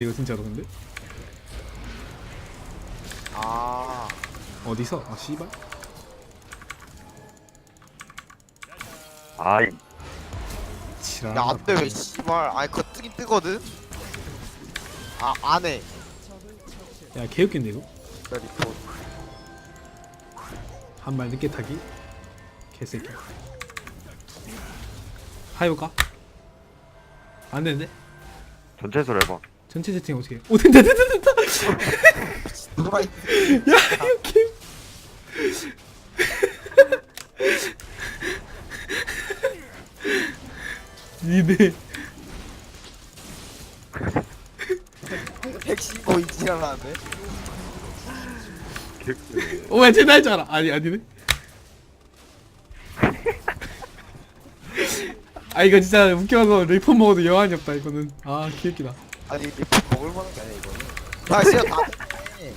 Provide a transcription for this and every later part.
이거 진짜로 근데? 아. 어디서? 아 씨발. 아이. 지랄 야 안 돼 왜 씨발 아니 그거 뜨긴 뜨거든? 아 안 해. 야 개웃긴데 이거? 나 리포트. 한발 늦게 타기? 개새끼. 하이볼까? 안 되는데? 전체 수를 해봐 전체 세팅 어떻게 해? 오 된다 된다 된다. 누가 야 이거 개 니네. 115 인치라는데 개꿀 오야 쟤 날 줄 알아. 아니 아니네. 아 이거 진짜 웃겨서 레이폰 먹어도 여한이 없다 이거는. 아 귀엽기다 아니 리포트 먹을 만한 게 아니야 이거는. 나 진짜? 다 해.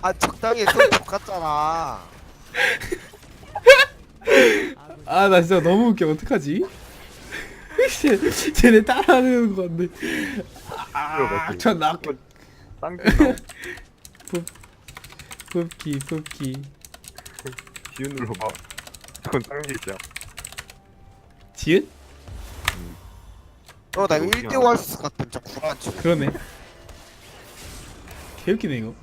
아 적당히 좀 똑같잖아. 아 나 진짜 너무 웃겨. 어떡하지? 쟤- 쟤네 따라하는 건데. 아전 나 쌍기 나오 푸기 푸기 지운 눌러봐. 그건 쌍기야 지은? 어나 여기야. 1대5 할수 같은 진짜 구라치 그러네. 개웃기네 이거